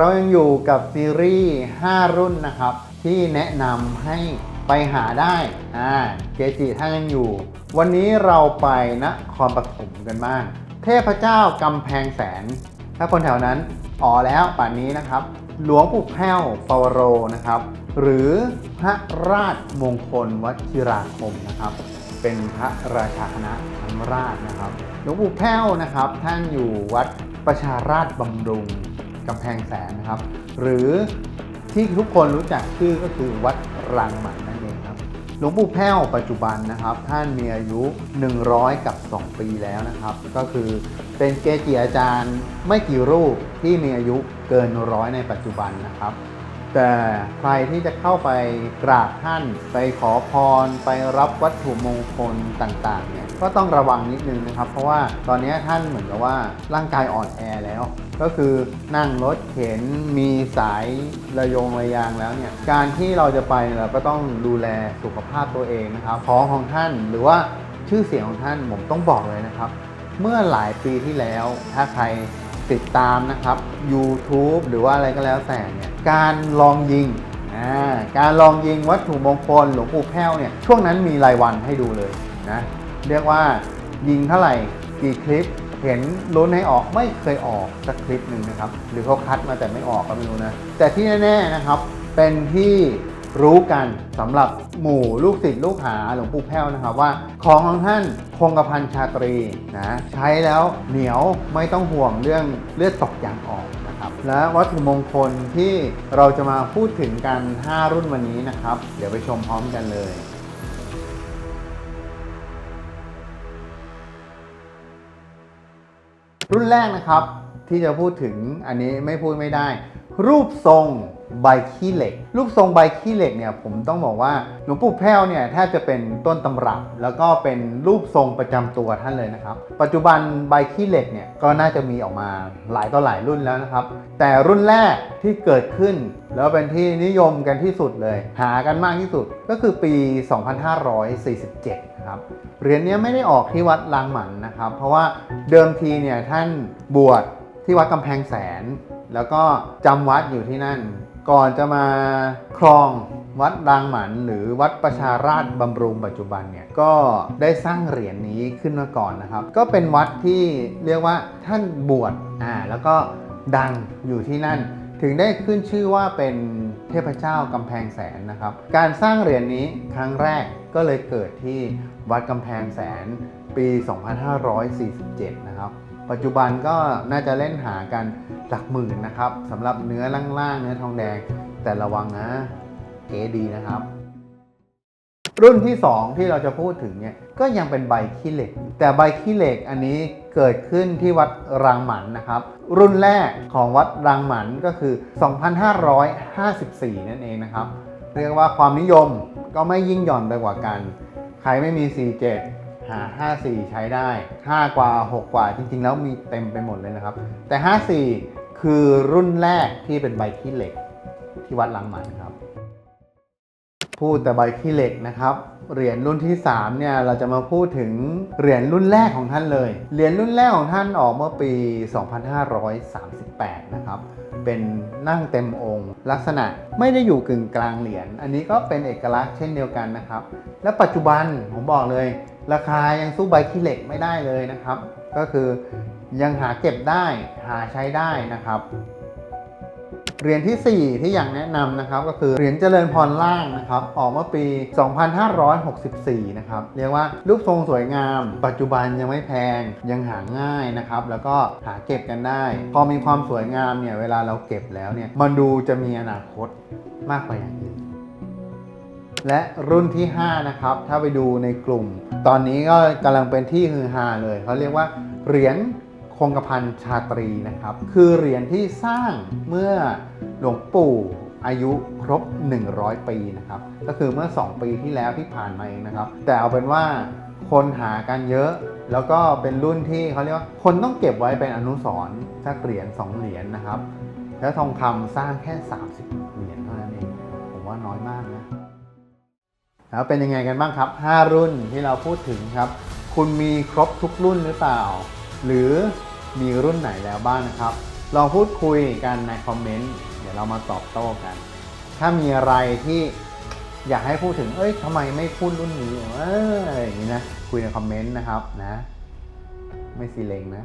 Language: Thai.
เรายังอยู่กับซีรีส์ 5 รุ่นนะครับ ที่แนะนำให้ไปหาได้ อ่า เกจิท่านยังอยู่ วันนี้เราไปนครปฐมกันบ้าง เทพเจ้ากำแพงแสน ถ้าคนแถวนั้นอ๋อแล้วป่านนี้นะครับ หลวงปู่แพ้วปวโรนะครับ หรือพระราชมงคลวชิราคมนะครับ เป็นพระราชาคณะทั้งราชนะครับ หลวงปู่แพ้วนะครับ ท่านอยู่วัดประชาราชบำรุง กำแพงแสนนะครับ หรือที่ทุกคนรู้จักชื่อก็คือวัดรังหมันนั่นเองครับ หลวงปู่แพ้วปัจจุบันนะครับ ท่านมีอายุ 100 กับ 2 ปีแล้วนะครับ ก็คือเป็นเกจิอาจารย์ไม่กี่รูปที่มีอายุเกินร้อยในปัจจุบันนะครับ แต่ใครที่จะเข้าไปกราบท่านไปขอพร ไปรับวัตถุมงคลต่างๆเนี่ย ก็ต้องระวังนิดนึงนะครับ เพราะว่าตอนนี้ท่านเหมือนกับว่าร่างกายอ่อนแอแล้ว ก็คือนั่งรถเข็นมีสายระยงระยางแล้วเนี่ยการที่เราจะไปเราก็ต้องดูแลสุขภาพตัวเองนะครับของของท่านหรือว่าชื่อเสียงของท่านผมต้องบอกเลยนะครับ เมื่อหลายปีที่แล้วถ้าใครติดตามนะครับ YouTube หรือว่าอะไรก็แล้วแต่เนี่ยการลองยิงการลองยิงวัตถุมงคลหลวงปู่แพ้วเนี่ยช่วงนั้นมีรายวันให้ดูเลยนะ เรียกว่ายิงเท่าไหร่กี่คลิปเห็นลุ้นให้ออกไม่เคยออกสักคลิปหนึ่งนะครับ หรือเขาคัดมาแต่ไม่ออกก็ไม่รู้นะ แต่ที่แน่ๆนะครับ เป็นที่รู้กันสำหรับหมู่ลูกศิษย์ลูกหาหลวงปู่แพ้วนะครับว่าของของท่านคงกระพันชาตรีนะใช้แล้วเหนียวไม่ต้องห่วงเรื่องเลือดตกยางออกนะครับและวัตถุมงคลที่เราจะมาพูดถึงกัน 5 รุ่นวันนี้นะครับ เดี๋ยวไปชมพร้อมกันเลย รุ่นแรกนะครับที่จะพูดถึงอันนี้ไม่พูดไม่ได้ รูปทรงใบขี้เหล็ก รูปทรงใบขี้เหล็กเนี่ยผมต้องบอกว่าหลวงปู่แพ้วเนี่ยแทบจะเป็นต้นตำรับ แล้วก็เป็นรูปทรงประจำตัวท่านเลยนะครับ ปัจจุบันใบขี้เหล็กเนี่ยก็น่าจะมีออกมาหลายต่อหลายรุ่นแล้วนะครับ แต่รุ่นแรกที่เกิดขึ้น แล้วเป็นที่นิยมกันที่สุดเลย หากันมากที่สุดก็คือปี 2547นะครับเหรียญนี้ไม่ได้ออกที่วัดลางหมันนะครับ เพราะว่าเดิมทีเนี่ยท่านบวชที่วัดกำแพงแสน แล้วก็จำวัดอยู่ที่นั่น ก่อนจะมาครองวัดรางหมันหรือวัดประชาราชบำรุงปัจจุบันเนี่ยก็ได้สร้างเหรียญนี้ขึ้นมาก่อนนะครับ ก็เป็นวัดที่เรียกว่าท่านบวชอ่าแล้วก็ดังอยู่ที่นั่น ถึงได้ขึ้นชื่อว่าเป็นเทพเจ้ากำแพงแสนนะครับ การสร้างเหรียญนี้ครั้งแรกก็เลยเกิดที่วัดกำแพงแสนปี 2547 นะครับ ปัจจุบันก็น่าจะเล่นหากันหลักหมื่นนะครับสำหรับเนื้อล่างๆเนื้อทองแดง แต่ระวังนะเก๋ดีนะครับ รุ่นที่ 2 ที่เราจะพูดถึงเนี่ยก็ยังเป็นใบขี้เหล็ก แต่ใบขี้เหล็กอันนี้เกิดขึ้นที่วัดรังหมันนะครับ รุ่นแรกของวัดรังหมันก็คือ 2554 นั่นเองนะครับ เรียกว่าความนิยมก็ไม่ยิ่งหย่อนไปกว่ากัน ใครไม่มี 47 หา 54 ใช้ได้ 5 กว่า 6 กว่า จริง ๆ แล้วมีเต็มไปหมดเลยนะครับ แต่ 54 คือรุ่นแรกที่เป็นใบขี้เหล็กที่วัดลังหมันครับ พูดแต่ใบขี้เหล็กนะครับ เหรียญรุ่นที่ 3 เนี่ย เราจะมาพูดถึงเหรียญรุ่นแรกของท่านเลย เหรียญรุ่นแรกของท่านออกเมื่อปี 2538 นะครับ เป็นนั่งเต็มองค์ ลักษณะไม่ได้อยู่กึ่งกลางเหรียญ อันนี้ก็เป็นเอกลักษณ์เช่นเดียวกันนะครับ และปัจจุบันผมบอกเลย ราคายังสู้ใบขี้เหล็กไม่ได้เลยนะครับ ก็คือยังหาเก็บได้หาใช้ได้นะครับเหรียญที่ 4 ที่อยากแนะนำนะครับก็คือเหรียญเจริญพรล่างนะครับออกเมื่อปี 2564 นะครับเรียกว่ารูปทรงสวยงาม ปัจจุบันยังไม่แพงยังหาง่ายนะครับแล้วก็หาเก็บกันได้ พอมีความสวยงามเนี่ยเวลาเราเก็บแล้วเนี่ยมันดูจะมีอนาคตมากกว่าอย่างอื่น และรุ่นที่ 5 นะครับ ถ้าไปดูในกลุ่ม ตอนนี้ก็กำลังเป็นที่ฮือฮาเลย เขาเรียกว่าเหรียญคงกระพันชาตรีนะครับ คือเหรียญที่สร้างเมื่อหลวงปู่อายุครบ 100 ปีนะครับ ก็คือเมื่อ 2 ปีที่แล้วที่ผ่านมาเองนะครับ แต่เอาเป็นว่าคนหากันเยอะ แล้วก็เป็นรุ่นที่เขาเรียกว่าคนต้องเก็บไว้เป็นอนุสรณ์สักเหรียญ2เหรียญนะครับ แล้วทองคำสร้างแค่ 30 เหรียญเท่านั้นเอง ผมว่าน้อยมากนะ แล้วเป็นยังไงกันบ้างครับ 5 รุ่นที่เราพูดถึงครับ คุณมีครบทุกรุ่นหรือเปล่า หรือมีรุ่นไหนแล้วบ้างนะครับ ลองพูดคุยกันในคอมเมนต์ เดี๋ยวเรามาตอบโต้กัน ถ้ามีอะไรที่อยากให้พูดถึง เอ้ยทำไมไม่พูดรุ่นนี้เอออะไรอย่างนี้นะ คุยในคอมเมนต์นะครับนะ ไม่ซีเลงนะ